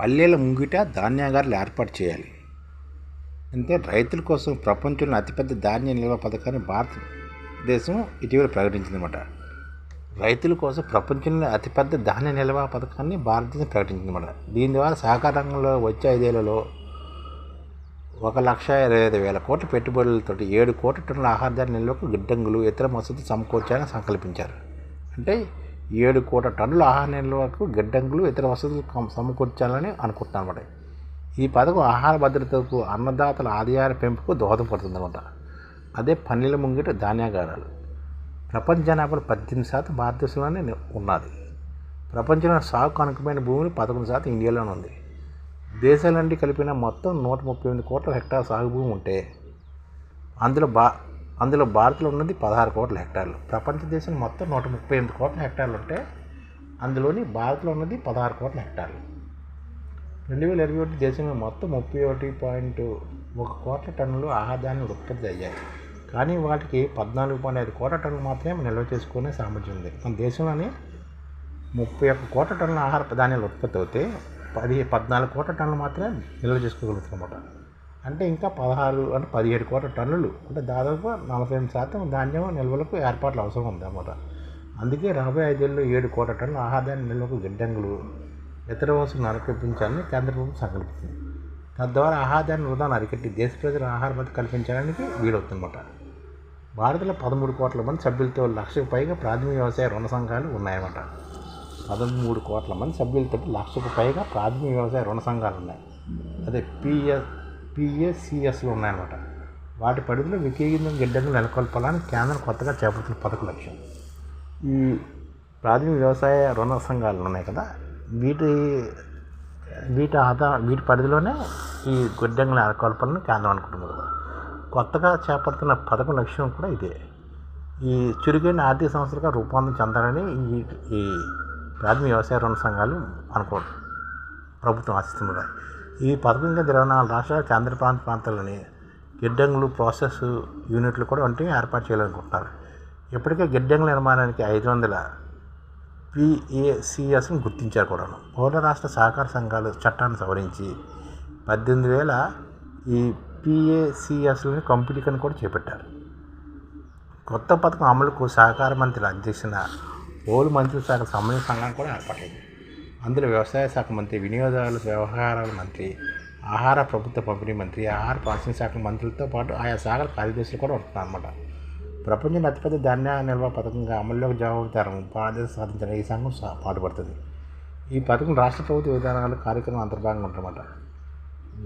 పల్లెల ముంగిట ధాన్యాగారులు ఏర్పాటు చేయాలి. అంటే రైతుల కోసం ప్రపంచంలో అతిపెద్ద ధాన్య నిల్వ పథకాన్ని భారతదేశం ఇటీవల ప్రకటించిందన్నమాట. రైతుల కోసం ప్రపంచంలో అతిపెద్ద ధాన్య నిల్వ పథకాన్ని భారతదేశం ప్రకటించిందన్నమాట. దీని ద్వారా సహకార రంగంలో వచ్చే ఐదేళ్ళలో ఒక లక్ష ఇరవై ఐదు వేల కోట్ల పెట్టుబడులతో ఏడు కోట్ల టన్నుల ఆహార ధాన్య నిల్వకు గిడ్డంగులు ఇతర మసతులు సమకూర్చాలని సంకల్పించారు. అంటే ఏడు కోట్ల టన్నుల ఆహార నిల్వలకు గిడ్డంగులు ఇతర వసతులు సమకూర్చాలని అనుకుంటున్నాను అనమాట ఈ పథకం ఆహార భద్రతకు అన్నదాతల ఆదాయాల పెంపుకు దోహదపడుతుందన్నమాట. అదే పన్నెల ముంగిట ధాన్యాగారాలు. ప్రపంచ జనాభాలో పద్దెనిమిది శాతం భారతదేశంలోనే ఉన్నది. ప్రపంచంలో సాగుకు అనుకమైన భూమిని పదకొండు శాతం ఇండియాలోనే ఉంది. దేశాలన్నీ కలిపిన మొత్తం నూట ముప్పై ఎనిమిది కోట్ల హెక్టార్ సాగు భూమి ఉంటే అందులో బా అందులో భారత్లో ఉన్నది పదహారు కోట్ల హెక్టార్లు. ప్రపంచ దేశం మొత్తం నూట ముప్పై ఎనిమిది కోట్ల హెక్టార్లు ఉంటే అందులోని భారత్లో ఉన్నది పదహారు కోట్ల హెక్టార్లు. రెండు వేల ఇరవై ఒకటి దేశంలో మొత్తం ముప్పై ఒకటి పాయింట్ ఒక కోట్ల టన్నులు ఆహారాన్ని ఉత్పత్తి అయ్యాయి. కానీ వాటికి పద్నాలుగు పాయింట్ ఐదు కోట్ల టన్నులు మాత్రమే నిల్వ చేసుకునే సామర్థ్యం ఉంది. మన దేశంలోని ముప్పై ఒక్క కోట్ల టన్నుల ఆహార ధాన్యాలు ఉత్పత్తి అవుతే పది పద్నాలుగు కోట్ల టన్నులు మాత్రమే నిల్వ చేసుకోగలుగుతున్నమాట అంటే ఇంకా పదహారు అంటే పదిహేడు కోట్ల టన్నులు. అంటే దాదాపు నలభై ఎనిమిది శాతం ధాన్యం నిల్వలకు ఏర్పాట్లు అవసరం ఉందన్నమాట. అందుకే రాబోయే ఐదేళ్ళు ఏడు కోట్ల టన్నుల ఆహార ధాన్య నిల్వకు గిడ్డంగులు ఇతర వస్తువులు నరకల్పించాలని కేంద్ర ప్రభుత్వం సంకల్పించింది తద్వారా ఆహార ధాన్య వృధాను అరికట్టి దేశ ప్రజల ఆహార భద్రత కల్పించడానికి వీలవుతుందన్నమాట. భారత్లో పదమూడు కోట్ల మంది సభ్యులతో లక్షకు పైగా ప్రాథమిక వ్యవసాయ రుణ సంఘాలు ఉన్నాయన్నమాట. పదమూడు కోట్ల మంది సభ్యులతో లక్షకు పైగా ప్రాథమిక వ్యవసాయ రుణ సంఘాలు ఉన్నాయి. అదే పిఎస్ పిఎస్సిఎస్లు ఉన్నాయన్నమాట వాటి పరిధిలో వికేంద్రం గిడ్డంగులు నెలకొల్పాలని కేంద్రం కొత్తగా చేపడుతున్న పథక లక్ష్యం. ఈ ప్రాథమిక వ్యవసాయ రుణ సంఘాలు ఉన్నాయి కదా వీటి వీటి ఆధార వీటి పరిధిలోనే ఈ గిడ్డంగుల నెలకొల్పాలని కేంద్రం అనుకుంటున్నారు కొత్తగా చేపడుతున్న పథకం లక్ష్యం కూడా ఇదే. ఈ చురుకైన ఆర్థిక సంస్థలుగా రూపాంతరం చెందాలని ఈ ఈ ప్రాథమిక వ్యవసాయ రుణ సంఘాలు అనుకో ప్రభుత్వం ఆశిస్తున్నారు ఈ పథకం కింద ఇరవై నాలుగు రాష్ట్రాల కేంద్ర ప్రాంత ప్రాంతాల్లోని గిడ్డంగులు ప్రాసెస్ యూనిట్లు కూడా వంటివి ఏర్పాటు చేయాలనుకుంటున్నారు. ఇప్పటికే గిడ్డంగుల నిర్మాణానికి ఐదు వందల పిఏసిఎస్ని గుర్తించారు కూడా పౌర రాష్ట్ర సహకార సంఘాలు చట్టాన్ని సవరించి పద్దెనిమిది వేల ఈ పిఏసిఎస్లని కంపెనీకని కూడా చేపట్టారు. కొత్త పథకం అమలుకు సహకార మంత్రి అధ్యక్షన ఓలు మంత్రి శాఖ సమన్వయ సంఘం కూడా ఏర్పాటైంది. అందులో వ్యవసాయ శాఖ మంత్రి వినియోగదారుల వ్యవహారాల మంత్రి ఆహార ప్రభుత్వ పంపిణీ మంత్రి ఆహార ప్రాసెసింగ్ శాఖ మంత్రులతో పాటు ఆయా శాఖల కార్యదర్శులు కూడా ఉంటున్నారన్నమాట ప్రపంచం ప్రపంచంలో అతిపెద్ద ధాన్య నిల్వ పథకంగా అమల్లోకి జవాబుదారం బాధ్యత సాధించిన ఈ సంఘం పాటుపడుతుంది. ఈ పథకం రాష్ట్ర ప్రభుత్వ విధానాలు కార్యక్రమం అంతర్భాగంగా ఉంటుందన్నమాట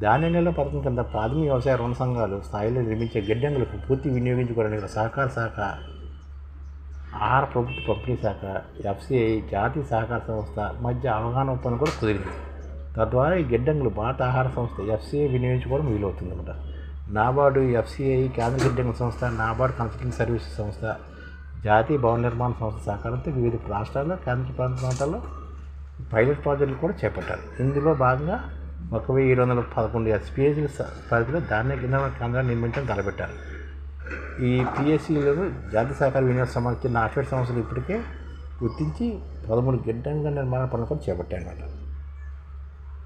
ధాన్య నిల్వ పథకం కింద ప్రాథమిక వ్యవసాయ రుణ సంఘాలు స్థాయిలో నిర్మించే గిడ్డంగులకు పూర్తి వినియోగించుకోవడానికి సహకార శాఖ ఆహార ప్రభుత్వ పంపిణీ శాఖ ఎఫ్సిఐ జాతీయ సహకార సంస్థ మధ్య అవగాహన ఒప్పందం కూడా కుదిరింది. తద్వారా ఈ గిడ్డంగులు భారత ఆహార సంస్థ ఎఫ్సిఐ వినియోగించుకోవడం వీలవుతుందన్నమాట. నాబార్డు ఎఫ్సిఐ కేంద్ర గిడ్డంగుల సంస్థ నాబార్డు కన్సల్టింగ్ సర్వీసెస్ సంస్థ జాతీయ భవన నిర్మాణ సంస్థ సహకారంతో వివిధ రాష్ట్రాల్లో కేంద్ర ప్రాంత ప్రాంతాల్లో పైలట్ ప్రాజెక్టులు కూడా చేపట్టారు. ఇందులో భాగంగా ఒక వెయ్యి ఏడు వందల పదకొండు ఎస్పీఎస్ల పరిధిలో ధాన్య గిన్నెల కేంద్రాన్ని నిర్మించడం తలపెట్టారు. ఈ పిఎస్సిలో జాతీయ సహకార వినియోగ సమాఖ్య నాఫెడ్ సంస్థలు ఇప్పటికే గుర్తించి పదమూడు గిడ్డంగా నిర్మాణ పనులు కూడా చేపట్టాయన్నమాట.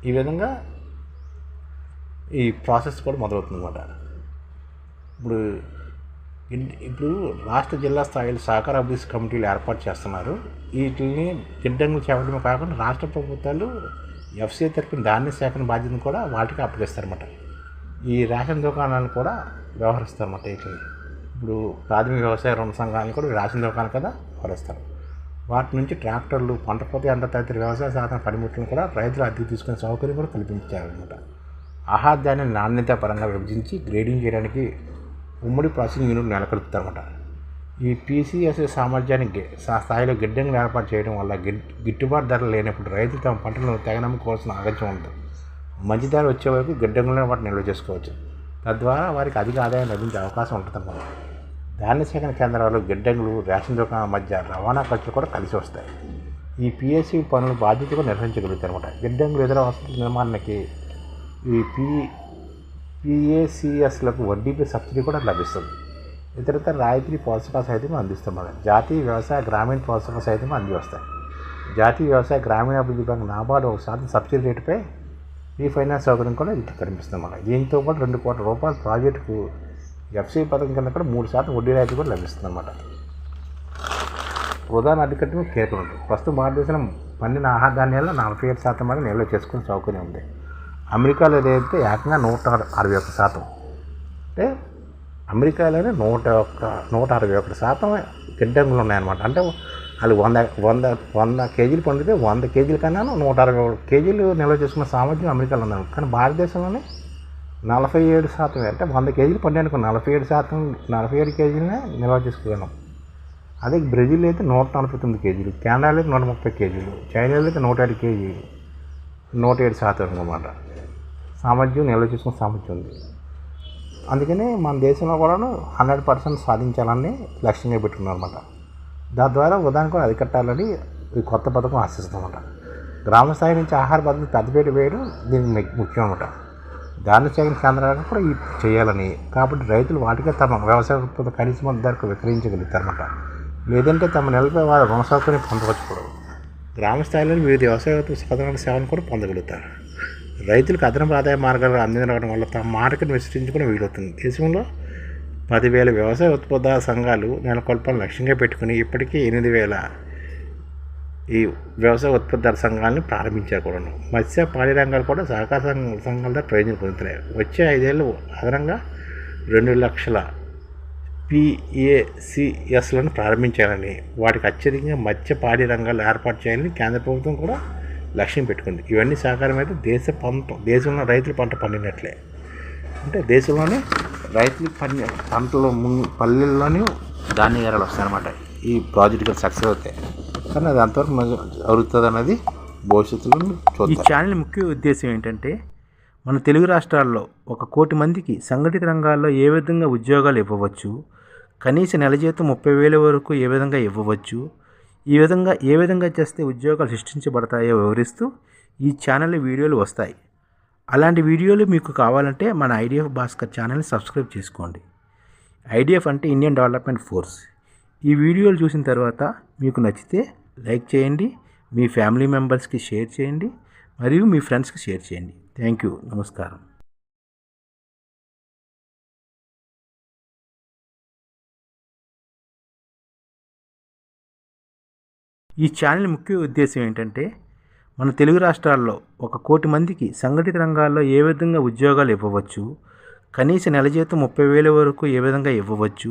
ఈ విధంగా ఈ ప్రాసెస్ కూడా మొదలవుతుందన్నమాట. ఇప్పుడు ఇప్పుడు రాష్ట్ర జిల్లా స్థాయిలో సహకార అభివృద్ధి కమిటీలు ఏర్పాటు చేస్తున్నారు. వీటిని గిడ్డంగులు చేపట్టడమే కాకుండా రాష్ట్ర ప్రభుత్వాలు ఎఫ్సీఐ తరపున ధాన్య సేకరణ బాధ్యతను కూడా వాటికి అప్పగిస్తారన్నమాట. ఈ రేషన్ దుకాణాలను కూడా వ్యవహరిస్తారన్నమాట వీటిని. ఇప్పుడు ప్రాథమిక వ్యవసాయ రుణ సంఘాలను కూడా రాసిన దుకాణం కదా వ్యవహరిస్తారు వాటి నుంచి ట్రాక్టర్లు పంట కోత అంత తదితర వ్యవసాయ సాధన పనిముట్లను కూడా రైతులు అద్దెకు తీసుకునే సౌకర్యం కూడా కల్పించారనమాట ఆహార ధాన్యం నాణ్యత పరంగా విభజించి గ్రేడింగ్ చేయడానికి ఉమ్మడి ప్రాసెసింగ్ యూనిట్ నెలకొల్పుతారన్నమాట. ఈ పీసీఎస్ సామర్థ్యానికి స్థాయిలో గిడ్డంగులు ఏర్పాటు చేయడం వల్ల గిడ్ గిట్టుబాటు ధరలు లేనప్పుడు రైతులు తమ పంటలను తెగనమ్ముకోవాల్సిన అగత్యం ఉంటుంది మంచి ధర వచ్చే వరకు గిడ్డంగులను వాటిని నిల్వ చేసుకోవచ్చు. తద్వారా వారికి అధిక ఆదాయం లభించే అవకాశం ఉంటుంది అన్నమాట ధాన్య సేకరణ కేంద్రాలు గిడ్డంగులు రేషన్ దుకాణాల మధ్య రవాణా ఖర్చులు కూడా కలిసి వస్తాయి. ఈ పిఎస్సి పనులు బాధ్యతగా నిర్వహించగలుగుతాయి అనమాట గిడ్డంగులు ఇతర వసతుల నిర్మాణానికి ఈ పి పిఏసిఎస్లకు వడ్డీపై సబ్సిడీ కూడా లభిస్తుంది. ఇతరతర రాయితీ ప్రోత్సాహ సైతం అందిస్తున్నారు జాతీయ వ్యవసాయ గ్రామీణ ప్రోత్సాహ సైతం అందివస్తాయి. జాతీయ వ్యవసాయ గ్రామీణాభివృద్ధి బ్యాంక్ నాబార్డు ఒక శాతం సబ్సిడీ రేటుపై రీఫైనాన్స్ సౌకర్యం కూడా కనిపిస్తుంది అన్నమాట దీంతో పాటు రెండు కోట్ల రూపాయల ప్రాజెక్టుకు ఎఫ్సీ పథకం కింద కూడా మూడు శాతం వడ్డీ రాయితీ కూడా లభిస్తుంది అనమాట ఉదాహరణ అడ్డుకట్టడం కీలకం ఉంటుంది ప్రస్తుతం భారతదేశంలో పండిన ఆహార ధాన్యాల్లో నలభై ఏడు శాతం వరకు నిల్వ చేసుకునే సౌకర్యం ఉంది. అమెరికాలో ఏదైతే ఏకంగా నూట అరవై ఒక్క శాతం అంటే అమెరికాలోనే నూట ఒక్క నూట అరవై ఒక్క శాతం గిడ్డంగులు ఉన్నాయన్నమాట. అంటే వాళ్ళు వంద వంద వంద కేజీలు పండితే వంద కేజీల కన్నా నూట అరవై కేజీలు నిల్వ చేసుకున్న సామర్థ్యం అమెరికాలో ఉంది కానీ భారతదేశంలోనే నలభై ఏడు శాతం అంటే వంద కేజీలు పండానుకో నలభై ఏడు శాతం నలభై ఏడు కేజీలనే నిల్వ చేసుకోగలం అదే బ్రెజిల్ అయితే నూట నలభై తొమ్మిది కేజీలు కెనడాలో అయితే నూట ముప్పై కేజీలు చైనాలో అయితే నూట ఏడు కేజీలు నూట ఏడు శాతం అనమాట సామర్థ్యం నిల్వ చేసుకునే సామర్థ్యం ఉంది. అందుకని మన దేశంలో కూడా హండ్రెడ్ పర్సెంట్ సాధించాలని లక్ష్యంగా పెట్టుకున్నాం అనమాట దాని ద్వారా ఉదాహరణ కూడా అరికట్టాలని ఈ కొత్త పథకం ఆశిస్తామన్నమాట గ్రామ స్థాయి నుంచి ఆహార భద్రత పెద్దపేట వేయడం దీనికి ముఖ్యం అనమాట ధాన్య సేకరణ కేంద్రాలను కూడా చేయాలని. కాబట్టి రైతులు వాటికే తమ వ్యవసాయ ఉత్పత్తి కనీస ధరకు విక్రయించగలుగుతారన్నమాట. లేదంటే తమ నెలపై వారు రుణ సౌకర్యం పొందవచ్చు కూడా గ్రామ స్థాయిలో వివిధ వ్యవసాయ సాధారణ సేవలను కూడా పొందగలుగుతారు. రైతులకు అదనపు ఆదాయ మార్గాలు అందించడం వల్ల తమ మార్కెట్ విస్తరించుకుని వీలవుతుంది. దేశంలో పదివేల వ్యవసాయ ఉత్పత్తి సంఘాలు నెలకొల్పాలను లక్ష్యంగా పెట్టుకుని ఇప్పటికీ ఎనిమిది వేల ఈ వ్యవసాయ ఉత్పత్తిదారు సంఘాలను ప్రారంభించారు కూడా మత్స్య పాడి రంగాలు కూడా సహకార సంఘ సంఘాల ద్వారా ప్రయోజనం పొందుతున్నాయి. వచ్చే ఐదేళ్ళు అదనంగా రెండు లక్షల పిఏసిఎస్లను ప్రారంభించాలని వాటికి అత్యధికంగా మత్స్య పాడి రంగాలు ఏర్పాటు చేయాలని కేంద్ర ప్రభుత్వం కూడా లక్ష్యం పెట్టుకుంది. ఇవన్నీ సహకారం అయితే దేశ పంట దేశంలో రైతులు పంట పండినట్లే. అంటే దేశంలోనే రైతులు పండి పంటలు ముందు పల్లెల్లోనే ధాన్యాలు వస్తాయన్నమాట. ఈ ప్రాజెక్టు సక్సెస్ అవుతాయి కానీ అది అంతవరకు అవుతుంది అన్నది భవిష్యత్తులో ఈ చూద్దాం. ఛానల్ ముఖ్య ఉద్దేశం ఏంటంటే మన తెలుగు రాష్ట్రాల్లో ఒక కోటి మందికి సంఘటిత రంగాల్లో ఏ విధంగా ఉద్యోగాలు ఇవ్వవచ్చు కనీస నెల జీతం ముప్పై వేల వరకు ఏ విధంగా ఇవ్వవచ్చు ఈ విధంగా ఏ విధంగా చేస్తే ఉద్యోగాలు సృష్టించబడతాయో వివరిస్తూ ఈ ఛానల్ వీడియోలు వస్తాయి. అలాంటి వీడియోలు మీకు కావాలంటే మన ఐడిఎఫ్ భాస్కర్ ఛానల్ని సబ్స్క్రైబ్ చేసుకోండి. ఐడిఎఫ్ అంటే ఇండియన్ డెవలప్మెంట్ ఫోర్స్ ఈ వీడియోలు చూసిన తర్వాత మీకు నచ్చితే లైక్ చేయండి మీ ఫ్యామిలీ మెంబర్స్కి షేర్ చేయండి మరియు మీ ఫ్రెండ్స్కి షేర్ చేయండి. Thank you. నమస్కారం. ఈ ఛానల్ ముఖ్య ఉద్దేశం ఏంటంటే మన తెలుగు రాష్ట్రాల్లో ఒక కోటి మందికి సంఘటిత రంగాల్లో ఏ విధంగా ఉద్యోగాలు ఇవ్వవచ్చు కనీస నెల జీతం ముప్పై వేల వరకు ఏ విధంగా ఇవ్వవచ్చు